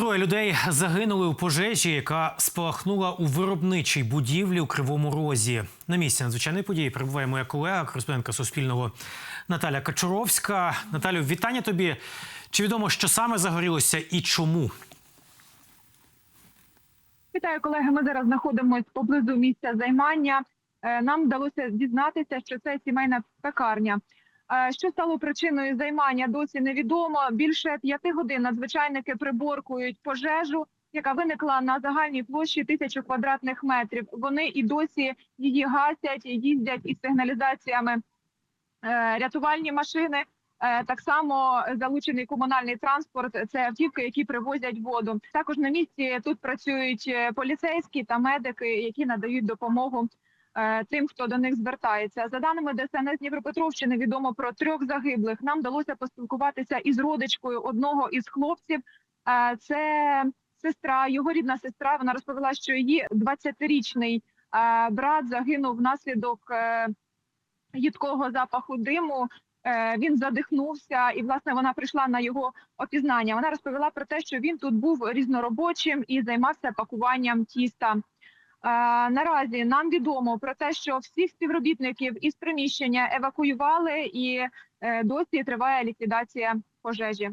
Троє людей загинули у пожежі, яка спалахнула у виробничій будівлі у Кривому Розі. На місці надзвичайної події перебуває моя колега, кореспондентка Суспільного Наталя Качуровська. Наталю, вітання тобі. Чи відомо, що саме загорілося і чому? Вітаю, колеги. Ми зараз знаходимося поблизу місця займання. Е, Нам вдалося дізнатися, що це сімейна пекарня. Е, Що стало причиною займання, досі невідомо. Більше п'яти годин надзвичайники приборкують пожежу, яка виникла на загальній площі тисячу квадратних метрів. Вони і досі її гасять, їздять із сигналізаціями Е, рятувальні машини. Е, Так само залучений комунальний транспорт. Це автівки, які привозять воду. Також на місці тут працюють поліцейські та медики, які надають допомогу тим, хто до них звертається. За даними ДСНС Дніпропетровщини, відомо про трьох загиблих. Нам вдалося поспілкуватися із родичкою одного із хлопців. Е, Це сестра, його рідна сестра. Вона розповіла, що її 20-річний е, брат загинув внаслідок е, їдкого запаху диму. Е, Він задихнувся, і власне вона прийшла на його опізнання. Вона розповіла про те, що він тут був різноробочим і займався пакуванням тіста. Е, Наразі нам відомо про те, що всіх співробітників із приміщення евакуювали, і е, досі триває ліквідація пожежі.